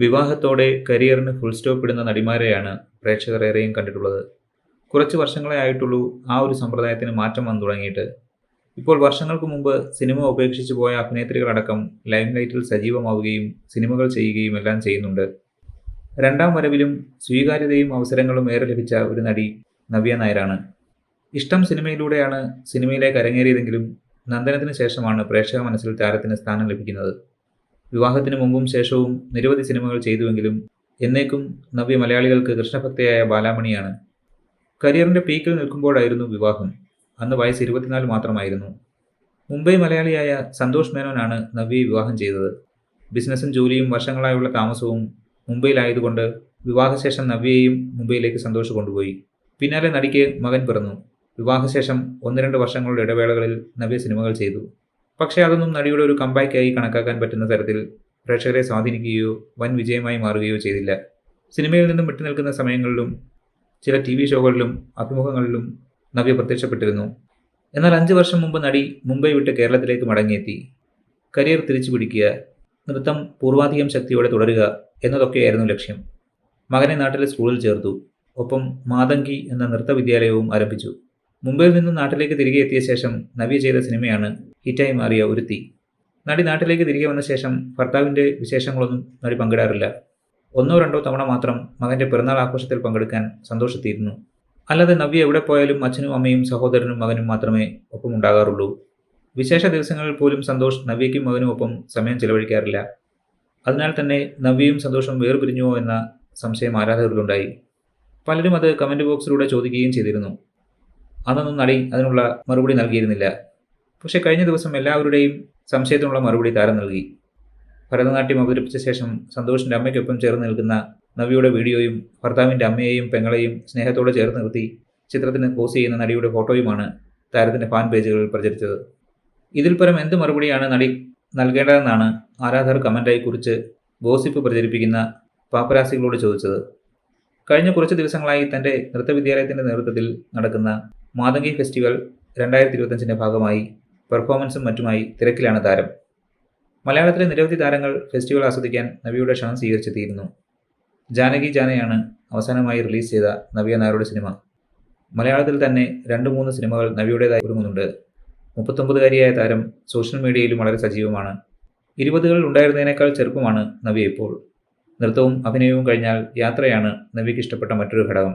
വിവാഹത്തോടെ കരിയറിന് full stop ഇടുന്ന നടിമാരെയാണ് പ്രേക്ഷകർ ഏറെയും കണ്ടിട്ടുള്ളത്. കുറച്ച് വർഷങ്ങളെ ആയിട്ടുള്ളൂ ആ ഒരു സമ്പ്രദായത്തിന് മാറ്റം വന്നു തുടങ്ങിയിട്ട്. ഇപ്പോൾ വർഷങ്ങൾക്ക് മുമ്പ് സിനിമ ഉപേക്ഷിച്ചു പോയ അഭിനേത്രികളടക്കം ലൈം ലൈറ്റിൽ സജീവമാവുകയും സിനിമകൾ ചെയ്യുകയും എല്ലാം ചെയ്യുന്നുണ്ട്. രണ്ടാം വരവിലും സ്വീകാര്യതയും അവസരങ്ങളും ഏറെ ലഭിച്ച ഒരു നടി നവ്യ നായരാണ്. ഇഷ്ടം സിനിമയിലൂടെയാണ് സിനിമയിലേക്ക് അരങ്ങേറിയതെങ്കിലും നന്ദനത്തിന് ശേഷമാണ് പ്രേക്ഷക മനസ്സിൽ താരത്തിന് സ്ഥാനം ലഭിക്കുന്നത്. വിവാഹത്തിന് മുമ്പും ശേഷവും നിരവധി സിനിമകൾ ചെയ്തുവെങ്കിലും എന്നേക്കും നവ്യ മലയാളികൾക്ക് കൃഷ്ണഭക്തയായ ബാലാമണിയാണ്. കരിയറിന്റെ പീക്കിൽ നിൽക്കുമ്പോഴായിരുന്നു വിവാഹം. അന്ന് വയസ്സ് ഇരുപത്തിനാല് മാത്രമായിരുന്നു. മുംബൈ മലയാളിയായ സന്തോഷ് മേനോനാണ് നവ്യയെ വിവാഹം ചെയ്തത്. ബിസിനസ്സും ജോലിയും വർഷങ്ങളായുള്ള താമസവും മുംബൈയിലായതുകൊണ്ട് വിവാഹശേഷം നവ്യയെയും മുംബൈയിലേക്ക് സന്തോഷ് കൊണ്ടുപോയി. പിന്നാലെ നടിക്ക് മകൻ പിറന്നു. വിവാഹശേഷം ഒന്ന് രണ്ട് വർഷങ്ങളുടെ ഇടവേളകളിൽ നവ്യ സിനിമകൾ ചെയ്തു. പക്ഷേ അതൊന്നും നടിയുടെ ഒരു കമ്പാക്കായി കണക്കാക്കാൻ പറ്റുന്ന തരത്തിൽ പ്രേക്ഷകരെ സ്വാധീനിക്കുകയോ വൻ വിജയമായി മാറുകയോ ചെയ്തില്ല. സിനിമയിൽ നിന്നും വിട്ടുനിൽക്കുന്ന സമയങ്ങളിലും ചില ടി വി ഷോകളിലും അഭിമുഖങ്ങളിലും നവ്യ പ്രത്യക്ഷപ്പെട്ടിരുന്നു. എന്നാൽ അഞ്ച് വർഷം മുമ്പ് നടി മുംബൈ വിട്ട് കേരളത്തിലേക്ക് മടങ്ങിയെത്തി. കരിയർ തിരിച്ചു പിടിക്കുക നൃത്തം പൂർവാധികം ശക്തിയോടെ തുടരുക എന്നതൊക്കെയായിരുന്നു ലക്ഷ്യം. മകനെ നാട്ടിലെ സ്കൂളിൽ ചേർത്തു. ഒപ്പം മാതങ്കി എന്ന നൃത്ത വിദ്യാലയവും ആരംഭിച്ചു. മുംബൈയിൽ നിന്ന് നാട്ടിലേക്ക് തിരികെ എത്തിയ ശേഷം നവ്യ ചെയ്ത സിനിമയാണ് ഹിറ്റായി മാറിയ ഒരുത്തി നടി നാട്ടിലേക്ക് തിരികെ വന്ന ശേഷം ഭർത്താവിന്റെ വിശേഷങ്ങളൊന്നും നടി പങ്കിടാറില്ല. ഒന്നോ രണ്ടോ തവണ മാത്രം മകന്റെ പിറന്നാൾ ആഘോഷത്തിൽ പങ്കെടുക്കാൻ സന്തോഷത്തിയിരുന്നു. അല്ലാതെ നവ്യ എവിടെ പോയാലും അച്ഛനും അമ്മയും സഹോദരനും മകനും മാത്രമേ ഒപ്പമുണ്ടാകാറുള്ളൂ. വിശേഷ ദിവസങ്ങളിൽ പോലും സന്തോഷ് നവ്യയ്ക്കും മകനും ഒപ്പം സമയം ചെലവഴിക്കാറില്ല. അതിനാൽ തന്നെ നവ്യയും സന്തോഷം വേർപിരിഞ്ഞുവോ എന്ന സംശയം ആരാധകരിലുണ്ടായി. പലരും അത് കമന്റ് ബോക്സിലൂടെ ചോദിക്കുകയും ചെയ്തിരുന്നു. അന്നൊന്നും നടി അതിനുള്ള മറുപടി നൽകിയിരുന്നില്ല. പക്ഷേ കഴിഞ്ഞ ദിവസം എല്ലാവരുടെയും സംശയത്തിനുള്ള മറുപടി താരം നൽകി. ഭരതനാട്യം അവതരിപ്പിച്ച ശേഷം സന്തോഷിന്റെ അമ്മയ്ക്കൊപ്പം ചേർന്ന് നിൽക്കുന്ന നവിയുടെ വീഡിയോയും ഭർത്താവിന്റെ അമ്മയെയും പെങ്ങളെയും സ്നേഹത്തോടെ ചേർത്ത് നിർത്തി ചിത്രത്തിന് പോസ് ചെയ്യുന്ന നടിയുടെ ഫോട്ടോയുമാണ് താരത്തിന്റെ ഫാൻ പേജുകളിൽ പ്രചരിച്ചത്. ഇതിൽ പരം എന്ത് മറുപടിയാണ് നടി നൽകേണ്ടതെന്നാണ് ആരാധകർ കമന്റായി കുറിച്ച് ഗോസിപ്പ് പ്രചരിപ്പിക്കുന്ന പാപ്പരാസികളോട് ചോദിച്ചത്. കഴിഞ്ഞ കുറച്ച് ദിവസങ്ങളായി തന്റെ നൃത്തവിദ്യാലയത്തിന്റെ നേതൃത്വത്തിൽ നടക്കുന്ന മാതങ്കി ഫെസ്റ്റിവൽ രണ്ടായിരത്തി ഇരുപത്തഞ്ചിന്റെ ഭാഗമായി പെർഫോമൻസും മറ്റുമായി തിരക്കിലാണ് താരം. മലയാളത്തിലെ നിരവധി താരങ്ങൾ ഫെസ്റ്റിവൽ ആസ്വദിക്കാൻ നവിയുടെ ക്ഷണം സ്വീകരിച്ചെത്തിയിരുന്നു. ജാനകി ജാനയാണ് അവസാനമായി റിലീസ് ചെയ്ത നവിയ നായരുടെ സിനിമ. മലയാളത്തിൽ തന്നെ രണ്ട് മൂന്ന് സിനിമകൾ നവിയുടേതായി ഒരുങ്ങുന്നുണ്ട്. മുപ്പത്തൊമ്പതുകാരിയായ താരം സോഷ്യൽ മീഡിയയിലും വളരെ സജീവമാണ്. ഇരുപതുകളിൽ ഉണ്ടായിരുന്നതിനേക്കാൾ ചെറുപ്പമാണ് നവ്യ ഇപ്പോൾ. നൃത്തവും അഭിനയവും കഴിഞ്ഞാൽ യാത്രയാണ് നവ്യയ്ക്ക് ഇഷ്ടപ്പെട്ട മറ്റൊരു ഘടകം.